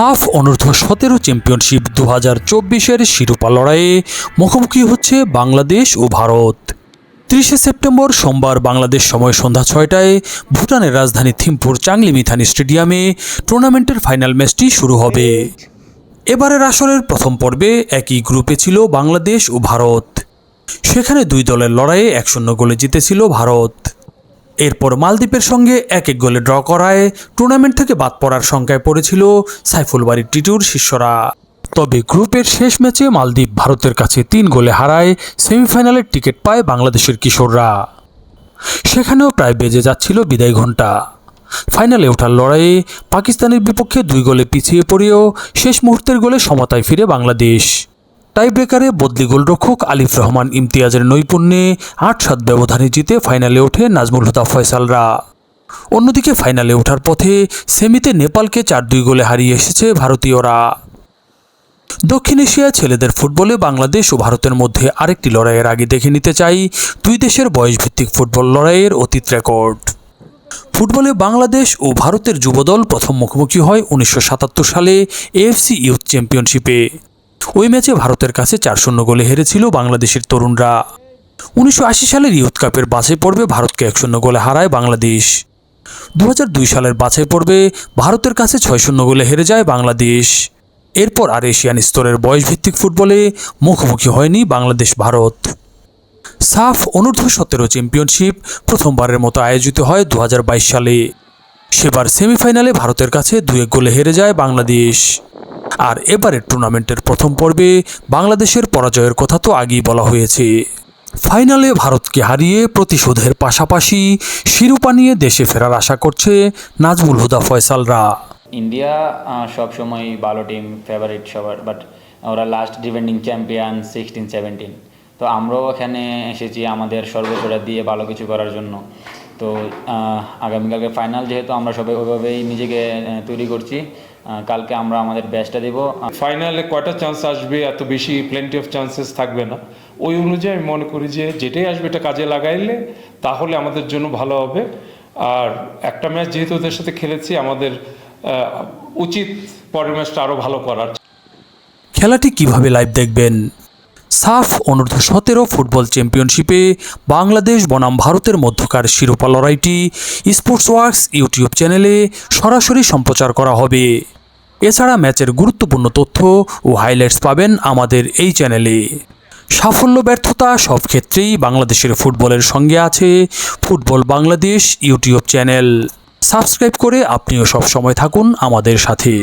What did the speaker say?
সাফ অনূর্ধ্ব সতেরো চ্যাম্পিয়নশিপ দু হাজার চব্বিশের শিরোপা লড়াইয়ে মুখোমুখি হচ্ছে বাংলাদেশ ও ভারত। ত্রিশে সেপ্টেম্বর সোমবার বাংলাদেশ সময় সন্ধ্যা ছয়টায় ভুটানের রাজধানী থিম্পুর চাংলি মিথানি স্টেডিয়ামে টুর্নামেন্টের ফাইনাল ম্যাচটি শুরু হবে। এবারের আসরের প্রথম পর্বে একই গ্রুপে ছিল বাংলাদেশ ও ভারত। সেখানে দুই দলের লড়াইয়ে এক শূন্য গোলে জিতেছিল ভারত। এরপর মালদ্বীপের সঙ্গে এক এক গোলে ড্র করায় টুর্নামেন্ট থেকে বাদ পড়ার সংখ্যায় পড়েছিল সাইফুল বাড়ি টিটুর শিষ্যরা। তবে গ্রুপের শেষ ম্যাচে মালদ্বীপ ভারতের কাছে তিন গোলে হারায়, সেমিফাইনালের টিকিট পায় বাংলাদেশের কিশোররা। সেখানেও প্রায় বেজে যাচ্ছিল বিদায় ঘণ্টা। ফাইনালে ওঠার লড়াইয়ে পাকিস্তানের বিপক্ষে দুই গোলে পিছিয়ে পড়েও শেষ মুহূর্তের গোলে সমতায় ফিরে বাংলাদেশ। টাই ব্রেকারে বদলি গোলরক্ষক আলিফ রহমান ইমতিয়াজের নৈপুণ্যে আট সাত ব্যবধানে জিতে ফাইনালে ওঠে নাজমুল হুদা ফয়সালরা। অন্যদিকে ফাইনালে ওঠার পথে সেমিতে নেপালকে চার দুই গোলে হারিয়ে এসেছে ভারতীয়রা। দক্ষিণ এশিয়া ছেলেদের ফুটবলে বাংলাদেশ ও ভারতের মধ্যে আরেকটি লড়াইয়ের আগে দেখে নিতে চাই দুই দেশের বয়সভিত্তিক ফুটবল লড়াইয়ের অতীত রেকর্ড। ফুটবলে বাংলাদেশ ও ভারতের যুবদল প্রথম মুখোমুখি হয় উনিশশো সাতাত্তর সালে এএফসি ইউথ চ্যাম্পিয়নশিপে। ওই ম্যাচে ভারতের কাছে চার শূন্য গোলে হেরেছিল বাংলাদেশের তরুণরা। উনিশশো আশি সালের ইউথ কাপের বাছাই পর্বে ভারতকে এক শূন্য গোলে হারায় বাংলাদেশ। দু দুই সালের বাছাই পর্বে ভারতের কাছে ছয় শূন্য গোলে হেরে যায় বাংলাদেশ। এরপর আর এশিয়ান স্তরের বয়সভিত্তিক ফুটবলে মুখোমুখি হয়নি বাংলাদেশ ভারত। সাফ অনূর্ধ্ব সতেরো চ্যাম্পিয়নশিপ প্রথমবারের মতো আয়োজিত হয় দু হাজার বাইশ সালে। সেবার সেমিফাইনালে ভারতের কাছে দু এক গোলে হেরে যায় বাংলাদেশ। আর এবারের টুর্নামেন্টের প্রথম পর্বে বাংলাদেশের পরাজয়ের কথা তো আগেই বলা হয়েছে। ফাইনালে ভারতকে হারিয়ে প্রতিশোধের পাশাপাশি শিরোপা নিয়ে দেশে ফেরার আশা করছে নাজমুল হুদা ফয়সালরা। ইন্ডিয়া সব সময় ভালো টিম ফেভারিট সবার বাট ওরা last defending champion sixteen seventeen তো আমরাও এখানে এসেছি আমাদের সর্বোচ্চটা দিয়ে ভালো কিছু করার জন্য। তো আগামীকালকে ফাইনাল যেহেতু আমরা সবাই ওইভাবেই নিজেকে তৈরি করছি। কালকে আমরা আমাদের ব্যাচটা দেবো। ফাইনালে কয়টা চান্স আসবে? এত বেশি প্লেন্টি অফ চান্সেস থাকবে না। ওই অনুযায়ী আমি মনে করি যে যেটাই আসবে এটা কাজে লাগাইলে তাহলে আমাদের জন্য ভালো হবে। আর একটা ম্যাচ যেহেতু ওদের সাথে খেলেছি আমাদের আহ, উচিত পরের ম্যাচটা আরও ভালো করার। খেলাটি কীভাবে লাইভ দেখবেন? সাফ অনূর্ধ্ব সতেরো ফুটবল চ্যাম্পিয়নশিপে বাংলাদেশ বনাম ভারতের মধ্যকার শিরোপা লড়াইটি স্পোর্টস ওয়ার্কস ইউটিউব চ্যানেলে সরাসরি সম্প্রচার করা হবে। এছাড়া ম্যাচের গুরুত্বপূর্ণ তথ্য ও হাইলাইটস পাবেন আমাদের এই চ্যানেলে। সাফল্য, ব্যর্থতা সব ক্ষেত্রেই বাংলাদেশের ফুটবলের সঙ্গে আছে football Bangladesh YouTube channel. Subscribe করে আপনিও সব সময় থাকুন আমাদের সাথে।